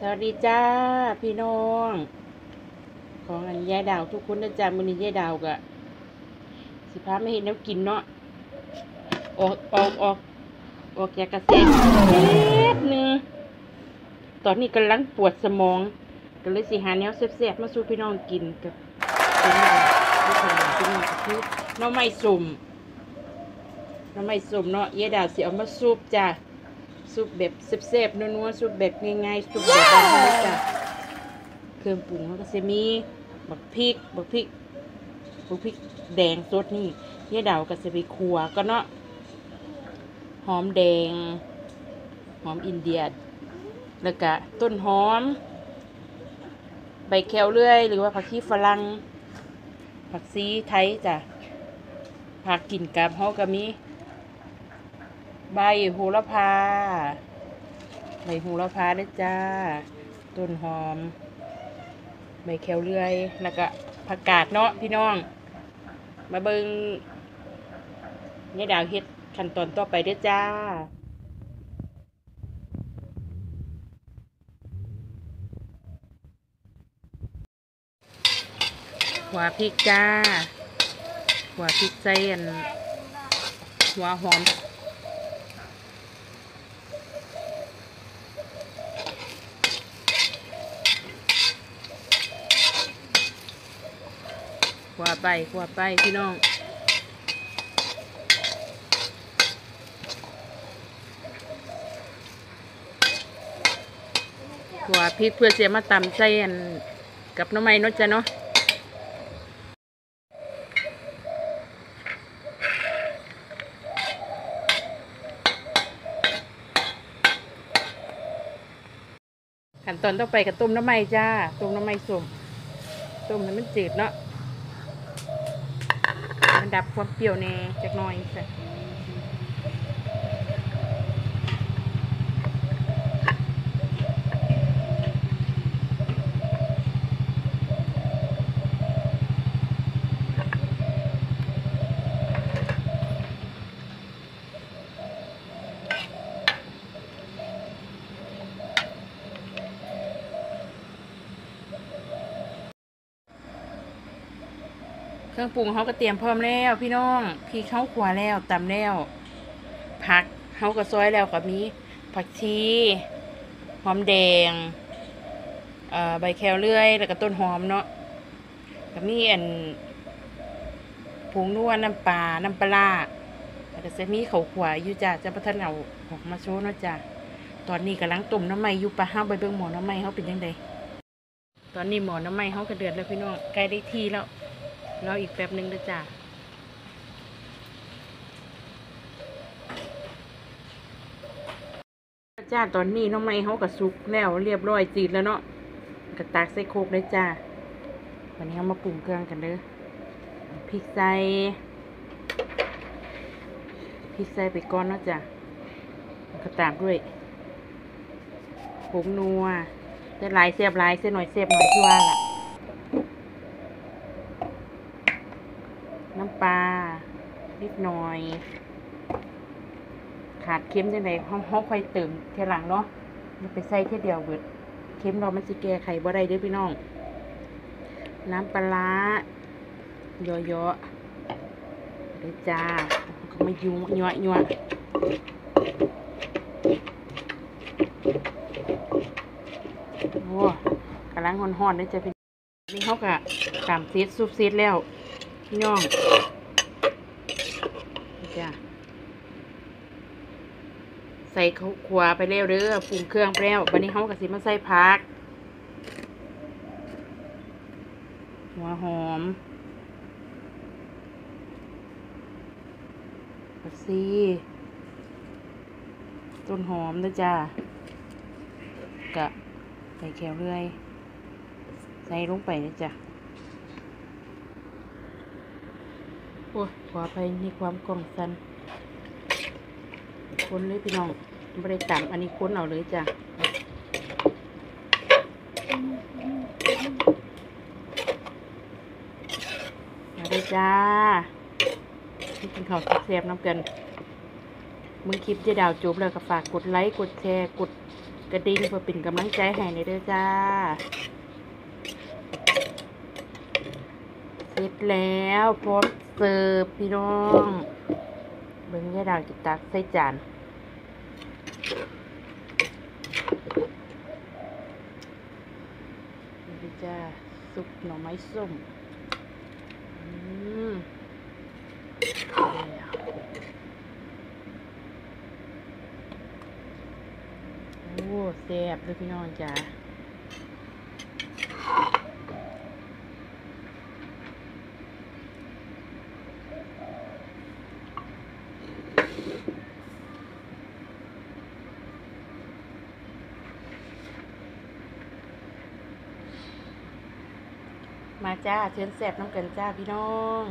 สวัสดีจ้าพี่น้อง ของอันยายดาวทุกคนนะจ๊ะมือนี้ยายดาวก็สิพาไม่เห็นน้ำกินเนาะออกออกออกออกจากเกษตรเล็ดหนึงตอนนี้กำลังปวดสมองก็เลยสิหาแนวแซ่บๆมาสู่พี่น้องกินกับเป็นอะไรที่ทำพี่น้องคือหน้องไม้สุ่มน้องไม้สุ่มเนาะยายดาวสิเอามาซุปจ้ะ ซุปแบบเซฟๆนัวๆซุปแบบง่ายๆซุปแบบบ้านๆจ้ะเครื่องปรุงเขาก็จะมีบักพริกบักพริกบักพริกแดงสดนี่ยายดาวก็จะไปคั่วก็เนาะหอมแดง หอมอินเดียแล้วก็ต้นหอม ใบแคลเลื่อย หรือว่าผักชีฝรั่งผักซีไทยจ้ะผักกินกับเขาก็มี ใบโหระพา ใบโหระพาด้วยจ้า ต้นหอม ใบแคลเลื่อย แล้วก็ผักกาดเนาะพี่น้อง มาเบิงเนี่ยดาวเฮ็ดขั้นตอนต่อไปด้วยจ้าหัวพริกจ้า หัวพริกใส่อันหัวหอม ขวาไปขวาไปพี่น้องขวาพริกเพื่อเสียมาตำใส่อันกับน้ำไม้เนาะจ้ะเนาะขั้นตอนต่อไปกับต้มน้ำไม้จ้า ต้มน้ำไม้ส้มต้มให้มันจืดเนาะ ดับความเปรี้ยวแน่จักหน่อยค่ะ เครื่องปรุงเขาก็เตรียมพร้อมแล้วพี่น้องพริกเขาขวาแล้วตำแล้ว ผักเขาก็ซอยแล้วก็มีผักชีหอมแดงใบแคลเลื่อย แล้วก็ต้นหอมเนาะก็มีอันผงนัวน้ำปลาน้ำปลาแล้วก็จะมีเขาขวาอยู่จ้ะจะประทันเอาออกมาโชว์เนาะจ้ะตอนนี้กำลังต้มน้ำไม้อยู่ปะห้าไปเบิ่งหมอน้ำไม้เขาเป็นยังไงตอนนี้หมอน้ำไม้เขาก็เดือดแล้วพี่น้องใกล้ได้ที่แล้ว รออีกแป๊บหนึ่งนะจ้ะจ้าตอนนี้น้องไม้เขาก็สุกแล้วเรียบร้อยจีดแล้วเนาะก็ตักใส่โคกเลยจ้าวันนี้เขามาปรุงเครื่องกันเด้อพริกใส่พริกใส่ไปก่อนเนาะจ้ะแล้วก็ตามด้วยผงนัวจะหลายเสียบลายเสียหน่อยเสียบหน่อยที่ว่าล่ะ น้ำปลา นิดหน่อย ขาดเค็มจังไดห้องห้องค่อยเติมเทหลังเนาะอย่ไปใส่เทีเดียวเบิดเค็มเรามันสิแก้ไขบ่ได้เด้อพี่น้อง น้ำปลาร้าเยอะๆเด้อจ้าก็มายุ่งยัวยัวโอ้กำลังห่อนๆเด้จ้าพี่นี่เขากะตามเซตซุปเซตแล้ว พี่น้อง จ้ะ ใส่ข้าวขวาไปแล้วเด้อปรุงเครื่องไปแล้ววันนี้เขากะสิมาใส่ผัก หัวหอมผักซีต้นหอมนะจ้ะกะใส่แคลเรื่อย ใส่ลงไปนะจ้ะ โอ้ยขอไปในความกล่องสันคนเลยพี่น้องไม่ได้ต่ำอันนี้ค้นเอาเลยจ้ะมาเลยจ้าที่กินข้าวแซ่บน้ำกันมึงคลิปเจ๊ดาวจบแล้วก็ฝากกดไลค์ กดแชร์ กดกระดิ่งเพื่อเป็นกำลังใจให้ในเด้อจ้า เสร็จแล้วพร้อมเสิร์ฟพี่น้องเบิ่งยาดาวจิตักใส่จานนี่จ้าซุปหน่อไม้ส้มอืมโอ้แซ่บเลยพี่น้องจ้า มาจ้าเชิญแสบน้ำกันจ้าพี่น้อง